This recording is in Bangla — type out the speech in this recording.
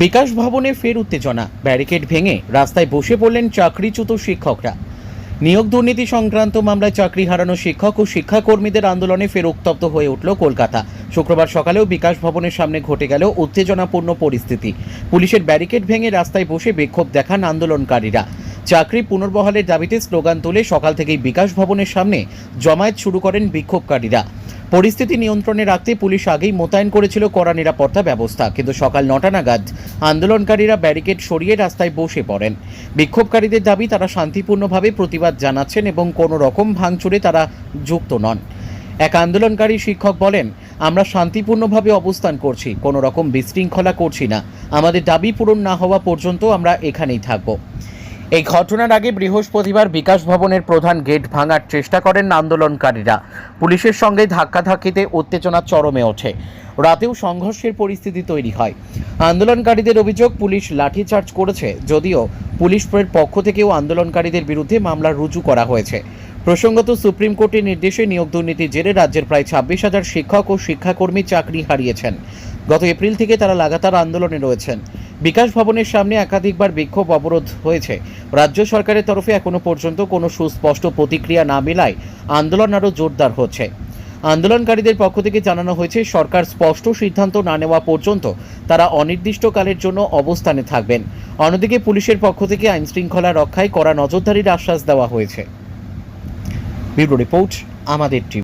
বিকাশ ভবনে ফের উত্তেজনা। ব্যারিকেড ভেঙে রাস্তায় বসে পড়লেন চাকরিচ্যুত শিক্ষকরা। নিয়োগ দুর্নীতি সংক্রান্ত মামলায় চাকরি হারানো শিক্ষক ও শিক্ষাকর্মীদের আন্দোলনে ফের উত্তপ্ত হয়ে উঠল কলকাতা। শুক্রবার সকালেও বিকাশ ভবনের সামনে ঘটে গেল উত্তেজনাপূর্ণ পরিস্থিতি। পুলিশের ব্যারিকেড ভেঙে রাস্তায় বসে বিক্ষোভ দেখান আন্দোলনকারীরা। চাকরি পুনর্বহালের দাবিতে স্লোগান তুলে সকাল থেকেই বিকাশ ভবনের সামনে জমায়েত শুরু করেন বিক্ষোভকারীরা। পরিস্থিতি নিয়ন্ত্রণে রাখতে পুলিশ আগেই মোতায়েন করেছিল কড়া নিরাপত্তা ব্যবস্থা। কিন্তু সকাল নটা নাগাদ আন্দোলনকারীরা ব্যারিকেড সরিয়ে রাস্তায় বসে পড়েন। বিক্ষোভকারীদের দাবি, তারা শান্তিপূর্ণভাবে প্রতিবাদ জানাচ্ছেন এবং কোনো রকম ভাঙচুরে তারা যুক্ত নন। এক আন্দোলনকারী শিক্ষক বলেন, আমরা শান্তিপূর্ণভাবে অবস্থান করছি, কোনো রকম বিশৃঙ্খলা করছি না। আমাদের দাবি পূরণ না হওয়া পর্যন্ত আমরা এখানেই থাকব। এই ঘটনার আগে বৃহস্পতিবার বিকাশ ভবনের প্রধান গেট ভাঙার চেষ্টা করেন আন্দোলনকারীরা। পুলিশের সঙ্গে ধাক্কাধাক্কিতে উত্তেজনা চরমে ওঠে। রাতেও সংঘর্ষের পরিস্থিতি তৈরি হয়। আন্দোলনকারীদের অভিযোগ, পুলিশ লাঠিচার্জ করেছে যদিও পুলিশের পক্ষ থেকেও আন্দোলনকারীদের বিরুদ্ধে মামলা রুজু করা হয়েছে। প্রসঙ্গত সুপ্রিম কোর্টের নির্দেশে নিয়োগ দুর্নীতির জেরে রাজ্যের প্রায় ছাব্বিশ হাজার শিক্ষক ও শিক্ষাকর্মী চাকরি হারিয়েছেন। গত এপ্রিল থেকে তারা লাগাতার আন্দোলনে রয়েছেন। বিকাশ ভবনের সামনে একাধিকবার বিক্ষোভ অবরোধ হয়েছে। রাজ্য সরকারের তরফে এখনও পর্যন্ত কোনো সুস্পষ্ট প্রতিক্রিয়া না মেলায় আন্দোলন আরও জোরদার হচ্ছে। আন্দোলনকারীদের পক্ষ থেকে জানানো হয়েছে, সরকার স্পষ্ট সিদ্ধান্ত না নেওয়া পর্যন্ত তারা অনির্দিষ্টকালের জন্য অবস্থানে থাকবেন। অন্যদিকে পুলিশের পক্ষ থেকে আইন শৃঙ্খলা রক্ষায় কড়া নজরদারির আশ্বাস দেওয়া হয়েছে। ব্যুরো রিপোর্ট, আমাদের টিভি